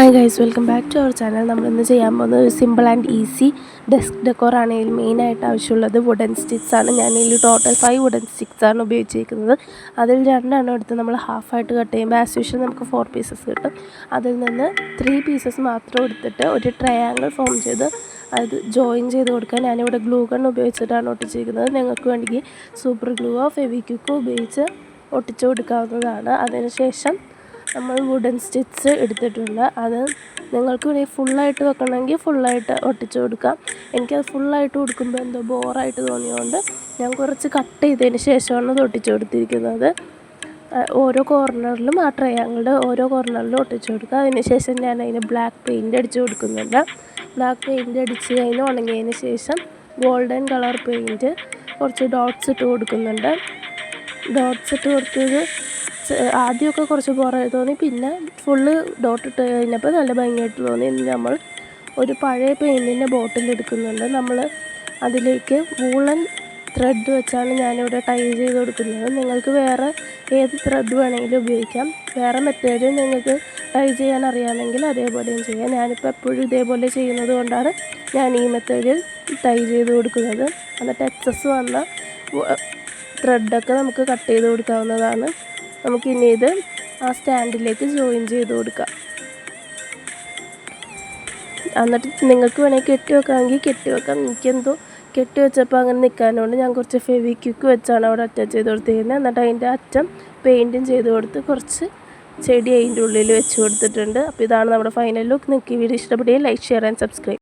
Hi guys welcome back to our channel നമ്മൾ ഇന്ന് ചെയ്യാൻ പോകുന്നത് ഒരു simple and easy desk decor ആണ്. ഇതിൽ മെയിനായിട്ട് ആവശ്യമുള്ളത് വുഡൻ സ്റ്റിക്സ് ആണ്. ഞാൻ ഇതിൽ ടോട്ടൽ ഫൈവ് വുഡൻ സ്റ്റിക്സ് ആണ് ഉപയോഗിച്ചിരിക്കുന്നത്. അതിൽ രണ്ടെണ്ണം എടുത്ത് നമ്മൾ ഹാഫായിട്ട് കട്ട് ചെയ്യുമ്പോൾ ആസ് യൂഷ്വൽ നമുക്ക് ഫോർ പീസസ് കിട്ടും. അതിൽ നിന്ന് ത്രീ പീസസ് മാത്രം എടുത്തിട്ട് ഒരു ട്രയാങ്കിൾ ഫോം ചെയ്ത് അത് ജോയിൻ ചെയ്ത് കൊടുക്കാൻ ഞാനിവിടെ ഗ്ലൂ ഗൺ ഉപയോഗിച്ചിട്ടാണ് ഒട്ടിച്ചിരിക്കുന്നത്. നിങ്ങൾക്ക് വേണമെങ്കിൽ സൂപ്പർ ഗ്ലൂവോ ഫെവിക്വിക്കോ ഉപയോഗിച്ച് ഒട്ടിച്ചു കൊടുക്കാവുന്നതാണ്. അതിനുശേഷം നമ്മൾ വുഡൻ സ്റ്റിച്ച് എടുത്തിട്ടുണ്ട്. അത് നിങ്ങൾക്ക് വേണമെങ്കിൽ ഫുള്ളായിട്ട് വെക്കണമെങ്കിൽ ഫുള്ളായിട്ട് ഒട്ടിച്ചു കൊടുക്കാം. എനിക്കത് ഫുള്ളായിട്ട് കൊടുക്കുമ്പോൾ എന്തോ ബോറായിട്ട് തോന്നിയതുകൊണ്ട് ഞാൻ കുറച്ച് കട്ട് ചെയ്തതിന് ശേഷമാണ് അത് ഒട്ടിച്ചു കൊടുത്തിരിക്കുന്നത്. ഓരോ കോർണറിലും ആ ട്രയാങ്കിളുടെ ഓരോ കോർണറിലും ഒട്ടിച്ചു കൊടുക്കുക. അതിന് ശേഷം ഞാൻ അതിന് ബ്ലാക്ക് പെയിന്റ് അടിച്ച് കൊടുക്കുന്നുണ്ട്. ബ്ലാക്ക് പെയിന്റ് അടിച്ച് കഴിഞ്ഞ് ഉണങ്ങിയതിന് ശേഷം ഗോൾഡൻ കളർ പെയിന്റ് കുറച്ച് ഡോട്ട്സ് ഇട്ട് കൊടുക്കുന്നുണ്ട്. ഡോട്ട്സ് ഇട്ട് കൊടുത്തത് ആദ്യമൊക്കെ കുറച്ച് ബോറായി തോന്നി. പിന്നെ ഫുള്ള് ഡോട്ട് ഇട്ട് കഴിഞ്ഞപ്പോൾ നല്ല ഭംഗിയായിട്ട് തോന്നി. നമ്മൾ ഒരു പഴയ പെയിന്റിന്റെ ബോട്ടിൽ എടുക്കുന്നുണ്ട്. നമ്മൾ അതിലേക്ക് വൂളൻ ത്രെഡ് വെച്ചാണ് ഞാനിവിടെ ടൈ ചെയ്ത് കൊടുക്കുന്നത്. നിങ്ങൾക്ക് വേറെ ഏത് ത്രെഡ് വേണമെങ്കിലും ഉപയോഗിക്കാം. വേറെ മെത്തേഡ് നിങ്ങൾക്ക് ടൈ ചെയ്യാൻ അറിയാമെങ്കിൽ അതേപോലെയും ചെയ്യാം. ഞാനിപ്പോൾ എപ്പോഴും ഇതേപോലെ ചെയ്യുന്നത് കൊണ്ടാണ് ഞാൻ ഈ മെത്തേഡിൽ ടൈ ചെയ്ത് കൊടുക്കുന്നത്. എന്നിട്ട് എക്സസ് വന്ന ത്രെഡൊക്കെ നമുക്ക് കട്ട് ചെയ്ത് കൊടുക്കാവുന്നതാണ്. നമുക്കിനി ഇത് ആ സ്റ്റാൻഡിലേക്ക് ജോയിൻ ചെയ്ത് കൊടുക്കാം. എന്നിട്ട് നിങ്ങൾക്ക് വേണമെങ്കിൽ കെട്ടി വെക്കാമെങ്കിൽ കെട്ടി വെക്കാം. എനിക്കെന്തോ കെട്ടി വെച്ചപ്പോൾ അങ്ങനെ നിൽക്കാനുണ്ട്. ഞാൻ കുറച്ച് ഫെവിക്വിക്ക് വെച്ചാണ് അവിടെ അറ്റാച്ച് ചെയ്ത് കൊടുത്തിരിക്കുന്നത്. എന്നിട്ട് അതിന്റെ അറ്റം പെയിന്റും ചെയ്ത് കൊടുത്ത് കുറച്ച് ചെടി അതിന്റെ ഉള്ളിൽ വെച്ച് കൊടുത്തിട്ടുണ്ട്. അപ്പോൾ ഇതാണ് നമ്മുടെ ഫൈനൽ ലുക്ക് നിങ്ങൾക്ക് വീഡിയോ ഇഷ്ടപ്പെടുകയും ലൈക്ക് ഷെയർ ആൻഡ് സബ്സ്ക്രൈബ്